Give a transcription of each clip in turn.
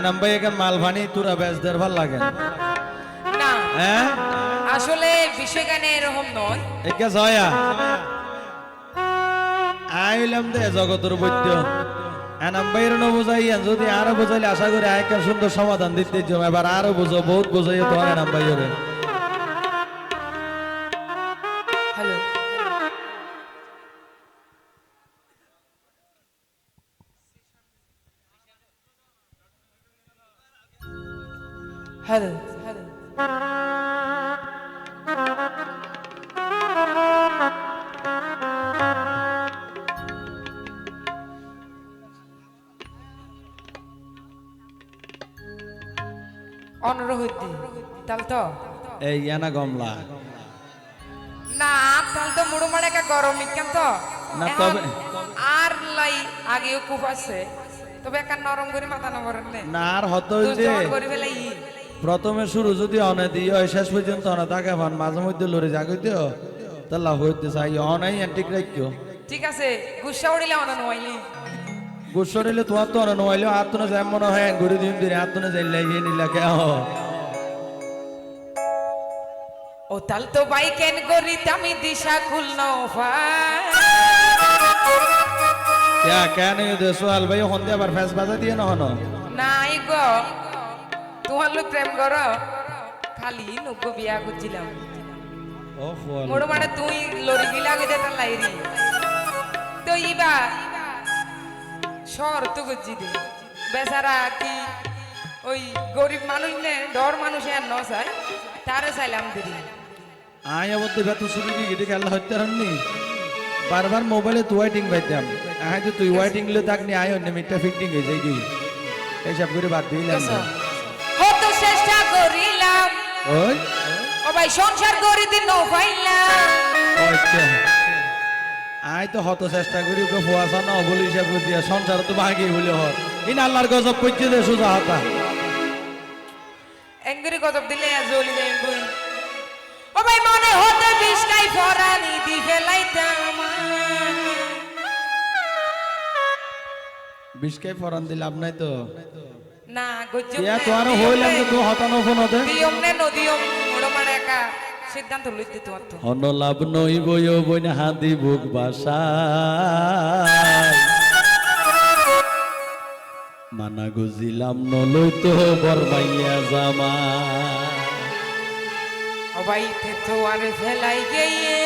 নাম্বাই এখান মালভানি তুরা বেজদের ভালো লাগে না। হ্যাঁ? আসলে এরকম নয়। জয়া। আইলাম দে জগতের বৈদ্য। ন বুঝাইয়ান যদি আরও বুঝাইলে আশা করি আয়কার সুন্দর সমাধান দিতে এবার আরও বুঝো বহুত বুঝাইয়ে তো এনাম্বাইরে হ্যালো হ্যালো অনুরোধ তাহলে তো। এই এনা গমলা। না তাহলে তো মুড়ো মানে একটা গরম ইকান তো। না, তবে- আর লাই আগেও খুব আছে। তবে একটা নরম করে মাথা নগরেন নে। আর হতো যে। প্রথমে শুরু যদি অনে দিয়ে হয় শেষ পর্যন্ত অনে তাকে ভান মাঝে মধ্যে লড়ে জাগইতে তাহলে হইতে চাই অনাই অ্যান্টিক রাখিও ঠিক আছে গুসা উড়িলে অনন হইনি গুসরিলে তোমার তো অনে নইলে আত্মনে যায় মনে হয় ঘুরে দিন দিন আত্মনে যাই লাগিয়ে নিলা কে ও তাল তো বাই কেন করি আমি দিশা খুলন ক্যা কেন দে সোহাল ভাই হন্দে আবার ফেস বাজা দিয়ে না হন? নাই গো। লোক প্রেম কর। খালি নব্য বিয়া করছিলাম। মোড় মানে তুই লড়ি গিলা আগে দেতার লাইরি। তো ইবা শহর তো করছি দে। বেচারা কি ওই গরিব মানুষ নে ডর মানুষ আর ন চাই তারে চাইলাম দিদি আয় আবার তো বেতন শুরু কি গিয়ে খেলা হত্যা হননি। বারবার মোবাইলে তুই ওয়াইটিং পাইতাম। আয় তো তুই ওয়াইটিং লে থাক নি আয় অন্য মিটটা ফিটিং হয়ে যাই গই এইসব করে বাদ দিলাম। ও ভাই সংসার করি দিন ন তো হত চেষ্টা করি ওকে ফুয়াশা না বলে হিসাব করে দিয়া সংসার তো ইন আল্লাহর গজব দে সোজা হাতা। এঙ্গুরি কত দিলে জলি যাই বই ও ভাই মনে হতে বিষ্কাই ফরানি দি ফেলাইতাম বিষ্কাই ফরান দিলে লাভ নাই তো? না ইয়া তো আরও হইলাম তো তুই হতানো ফোন হতে দিয়ম নে নদিয়ম মোড় মানে একা। সিদ্ধান্ত লইতে তোমার তো অন্য লাভ নই বই বই না হাদি বুক বাসা মানা গুজিলাম নলই তো বরমাইয়া জামা। ভাই তো আর ফেলাই গিয়ে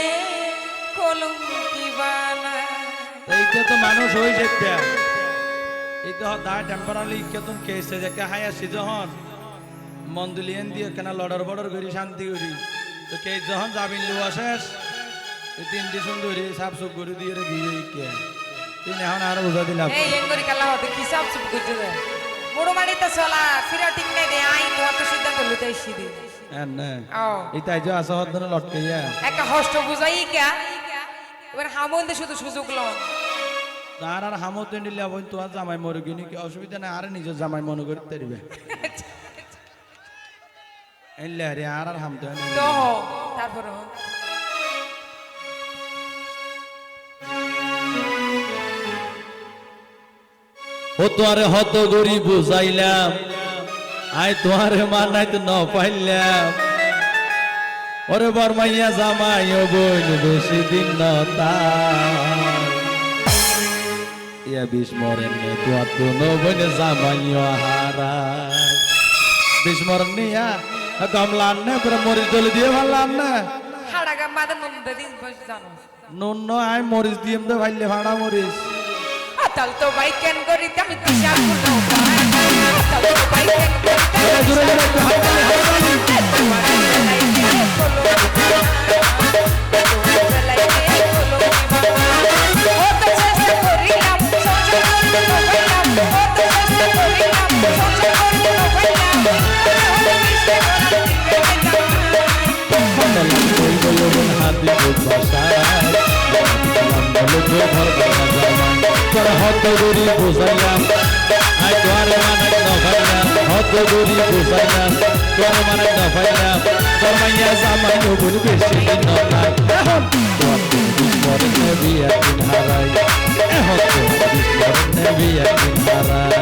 কলম কি বানা এইটা তো মানুষ হয়ে যেতে এই তো দা টেম্পারালি কেতন কেসে যে কে যখন মন্দুলিয়ান দিয়ে কেন লড়র বড়র করি শান্তি করি তো কে যখন যাবিন লুয়া শেষ। এই তিনটি সুন্দরী সাফ সুফ করে দিয়ে গিয়ে কে তিন এখন আর বুঝা দিলাম। এই এঙ্গুরি কালা হতে কি সাপ সুপ করতে দে মোড় মানে তো চলা ফিরা ঠিক নাই দে আই তো সিদ্ধান্ত লইতে আইছি দি হ্যাঁ না। ও। এই তাই যে আসা হত না লটকে ইয়া একটা হষ্ট বুঝাই কে। এবার হামন্দে শুধু সুযোগ লন তার আর হামত নিলে বই তো আর জামাই মরে গিনি কি অসুবিধা নাই আর নিজের জামাই মনে করতে পারবে এলে আরে আর আর হামতে। তারপর ও তোয়ারে হত গরি বুঝাইলাম আই তোয়ারে মানাইতে ন পাইলাম। ওরে বরমাইয়া জামাই ও বইন বেশি দিন ন ইয়া বিষ তোয়া তো ন বইন জামাই ও হারা বিষ মরেন নে ইয়া কমলান পুরো মরিচ দলি দিয়ে ভাল্লান না হাড়া গাম বাদে নন্দে দিন বস জানো নুন ন আই মরিচ দিয়ে দে ভাইলে ভাড়া মরিচ আতাল তো বাই কেন করি আমি দিশা কুলো আতাল তো বাই কেন করি জোরে জোরে জোরে একটু হাত হত গুরি বুঝাইলাম আই তোমার মানে দফাইলাম হত গুরি বুঝাইলাম তোমার মানে দফাইলাম তোর মাইয়া জামাই নবুন বেশি নলাই এখন তোর বিস্মরে নেবি একদিন হারাই এখন তোর বিস্মরে নেবি একদিন হারাই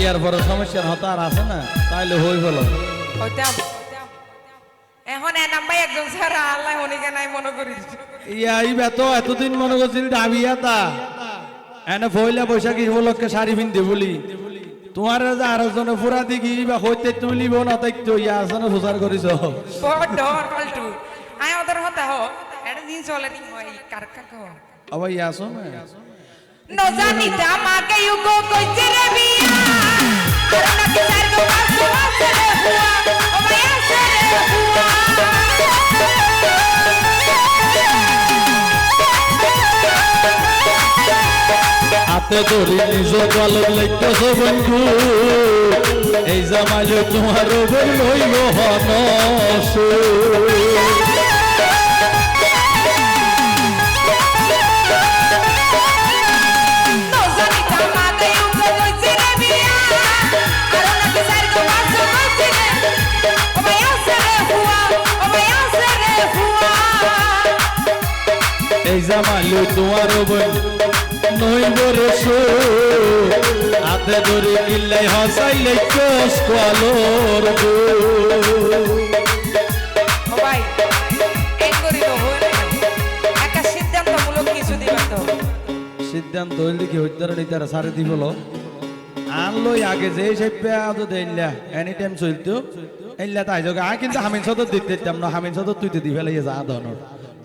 ইয়ার পরে সমস্যার হতার আছে না তাইলে হই হলো। এখন এ একজন স্যার আল্লাহ হনিকে নাই মনে করিস ইয়া ইবা তো এতদিন মনে করছিল ডাবিয়া তা। এনে পয়লা বৈশাখী উপলক্ষে শাড়ি পিনতে বলি। তোমার যে আরও জনে ফুরা দিকি বা হইতে তুমি লিব না তাই তো ইয়া না বড় ডর পাল্টু আয় ওদের হতা হ। এটা দিন চলে নি হয় কার কার কহ আবার ইয়া আছো না? নজানিতে আমাকে ইউগো কইছে রে বিয়া। আর নাকি চার গো গো আছে রে হুয়া ও ভাই আছে রে হুয়া হাতে ধরি নিজ দলত লইতেছ বন্ধু। এই জামাইলে তোমার হনস। এই জামাইলে তোমার বই নইব রে সো। হাতে ধরি কিল্লাই হসাইলে কোষ দিবা তো সিদ্ধান্ত হইলে কি হইতার নিতার সারে দিব আনলো আগে যে সেই পেয়াদ দেইলা এনি টাইম চলতো। এল্লা তাই যোগ আই কিন্তু হামিন সদর দিতে দিতাম না হামিন সদর তুই দি ফেলে যা ধনর।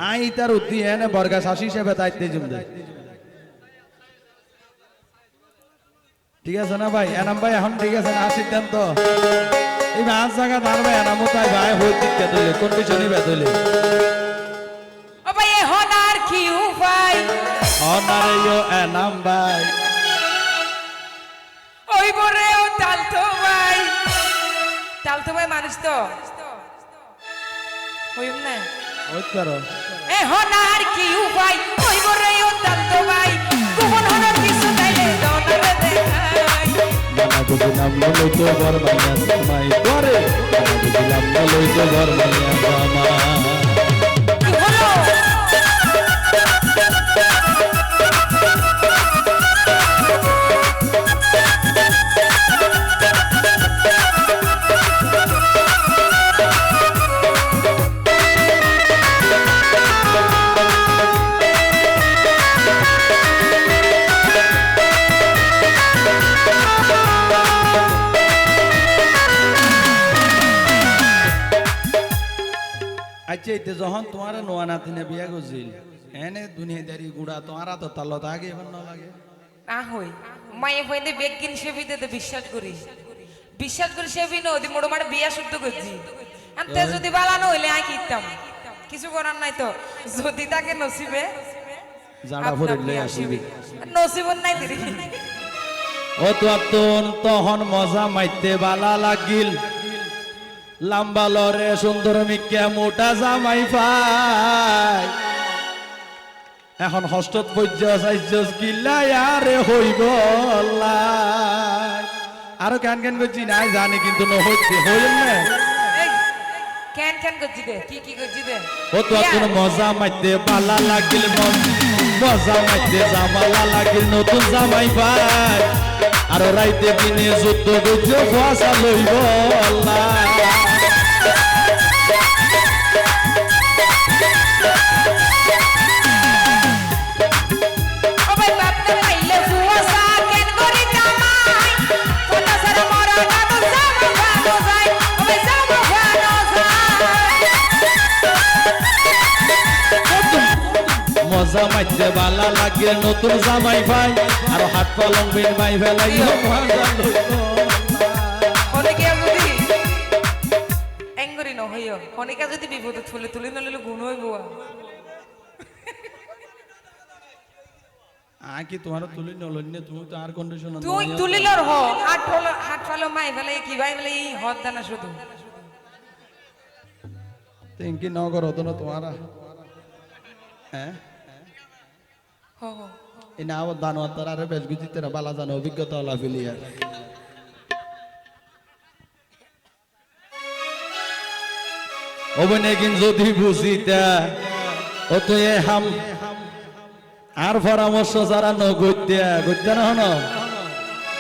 আই তার উদ্দি এনে বর্গা শাসি হিসেবে দায়িত্বে জুম দেয়। ঠিক আছে না ভাই? এনাম ভাই এখন ঠিক আছে না সিদ্ধান্ত। এই পাঁচ জায়গা ধার ভাই এনামো তাই ভাই হই দিকে তুলে কন্ডিশনই বেতলে ও ভাই এখন আর কি উপায়? অনারে ইয়ো এনাম ভাই। ওই বরে ও তালতো ভাই। তালতো ভাই মানুষ তো। হইম না? ওই করো এখন আর কি উপায়? ওই বরে ও তালতো ভাই। কোন হনার কিছু তাইলে দনারে দেখাই মানা বুঝিলাম লই তো বর মাইয়া জামাই করে মানা বুঝিলাম আচ্ছা এতে যখন তোমার নোয়া নাতিনে বিয়া করছিল এনে দুনিয়াদারি গুড়া তোমারা তো তালত আগে এবার না লাগে না হই মায়ে হইতে বেগিন সেবিতে তো বিশ্বাস করি। বিশ্বাস করি সেবি নদী মোড় মাঠে বিয়া শুদ্ধ করছি। আনতে যদি বালানো হইলে আই কিতাম। কিছু করার নাই তো যদি তাকে নসিবে জানা ভরে লই আসিবি। নসিবন নাই দিদি। ও তো তখন মজা মাইতে বালা লাগিল। লাম্বা লরে সুন্দর মিক্কা মোটা জামাই পাই এখন হস্তত পর্যায় চাইছস কিল্লাই আরে হইব আরও কেন কেন করছি? নাই জানি কিন্তু নহইতে হইল না। এই, কেন কেন করছি দে কি কি করছি দে ও তো এখন মজা মাইতে বালা লাগিল মজা মাইতে জামালা লাগিল নতুন জামাই পাই আর রাইতে দিনে যুদ্ধ বুঝ ফসা লইব আল্লাহ মজা মাইতে বালা লাগে নতুন জামাই ভাই আর হাত পালং বিন ভাই ফেলাই অনেকে যদি বিপদে তুলে তুলি নলিলে গুণ হইব আয় কি তোমার তুলি নলন্য তুমি তো আর কন্ডিশন তুই তুলিলর হ হাট ফলো হাট ফলো মাই ফেলে কি ভাই ফেলে এই হদ দানা শুধু। তিনকি নগর হতো না তোমারা হ্যাঁ? হো হো। এই না আবার দানো তার আরে বেশ গুজিতে না বালা জানো অভিজ্ঞতা হলা ফেলি আর অবনে কিন যদি বুঝিতা ও তো এ হাম আর পরামর্শ যারা ন গত্যা গত্যা না হন?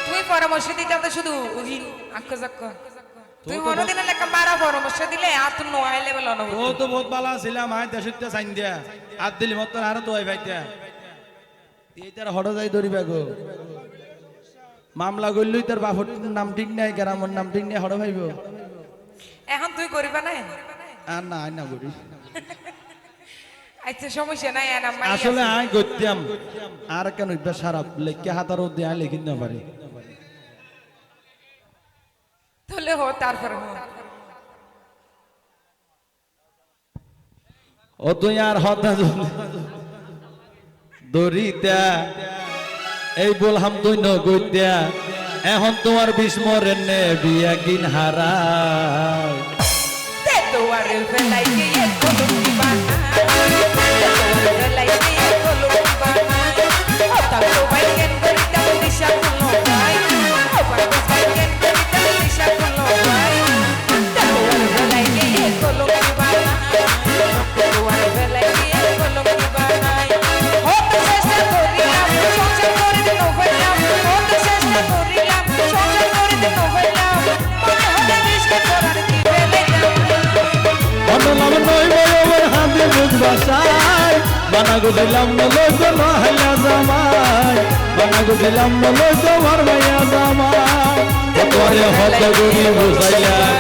তুই পরামর্শ দিতে তো শুধু উহিন আক্ক জাক্ক। তুই মনোদিনের লেখা মারা পরামর্শ দিলে আর তুই নোয়াই লেভেল ও অনুভূতি তো বহুত বালা ছিলাম আয় দেশতে চাইন দিয়া। আর দিলি মত আর তো আই ভাইতা এইটার হড় যাই ধরিবা গো। মামলা করলই তার বাপর নাম ঠিক নাই গ্রামের নাম ঠিক নাই হড় ভাইব এখন তুই করিবা না করি। আচ্ছা সমস্যা নাই আর আসলে আয় করতাম। আর কেন লেখকে দিয়ে আয় লিখিত না পারি। তাহলে হো তারপরে হো। ও তুই আর হতা দরিতা এই বলহাম তুই ন এখন তোমার বিস্মরের নে বিয়া কিন হারা Te সাই বানা গুছিলাম নলই তো নহাইয়া জামাই বানা গুছিলাম নলই তো মার ভাইয়া জামাই। তোরে হত গুরি বুঝাইলাম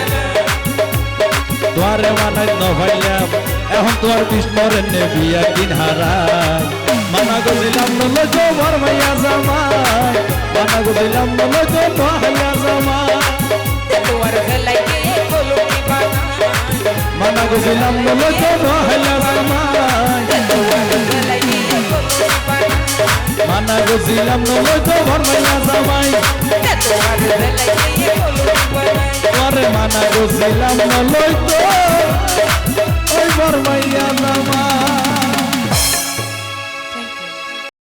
তোরে মানাই নভাইলাম এখন তোর বিস্মরের নে বিয়া কিন হারাই। মানা গুছিলাম নলই তো মার জামাই বানা গুছিলাম নলই তো নহাইয়া জামাই। Tuar velai গুছিলাম নলই তো kolum bana মানা গেছিলাম নলই তো kolum bana তোরে মানা গেছিলাম নলই তো ওই ভরমাইয়া জামাই